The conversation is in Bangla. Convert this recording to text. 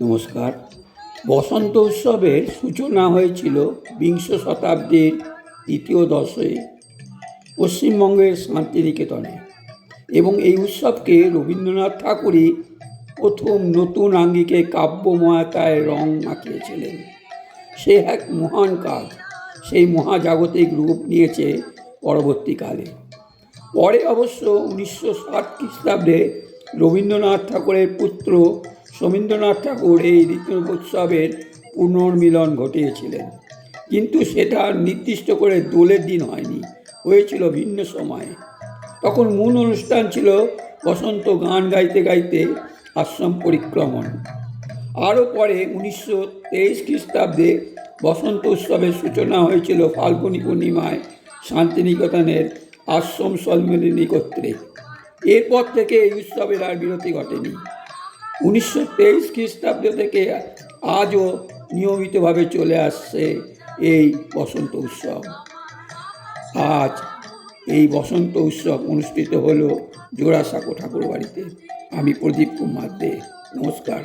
নমস্কার। বসন্ত উৎসবের সূচনা হয়েছিল বিংশ শতাব্দীর দ্বিতীয় দশে পশ্চিমবঙ্গের শান্তিনিকেতনে এবং এই উৎসবকে রবীন্দ্রনাথ ঠাকুরই প্রথম নতুন আঙ্গিকে কাব্যময়তায় রং মাখিয়েছিলেন। সে এক মহান কাজ, সেই মহাজাগতিক রূপ নিয়েছে পরবর্তীকালে। পরে অবশ্য উনিশশো ষাট খ্রিস্টাব্দে রবীন্দ্রনাথ ঠাকুরের পুত্র সমীন্দ্রনাথ ঠাকুর এই ঋতু উৎসবের পুনর্মিলন ঘটিয়েছিলেন। কিন্তু সেটা নির্দিষ্ট করে দোলের দিন হয়নি, হয়েছিল ভিন্ন সময়ে। তখন মূল অনুষ্ঠান ছিল বসন্ত গান গাইতে গাইতে আশ্রম পরিক্রমণ। আরও পরে উনিশশো তেইশ খ্রিস্টাব্দে বসন্ত উৎসবের সূচনা হয়েছিল ফাল্গুনী পূর্ণিমায় শান্তিনিকেতনের আশ্রম সম্মিলনী কর্তৃক। এরপর থেকে এই উৎসবের আর বিরতি ঘটেনি। উনিশশো তেইশ খ্রিস্টাব্দ থেকে আজও নিয়মিতভাবে চলে আসছে এই বসন্ত উৎসব। আজ এই বসন্ত উৎসব অনুষ্ঠিত হল জোড়াসাঁকো ঠাকুর বাড়িতে আমি প্রদীপ কুমার দে, নমস্কার।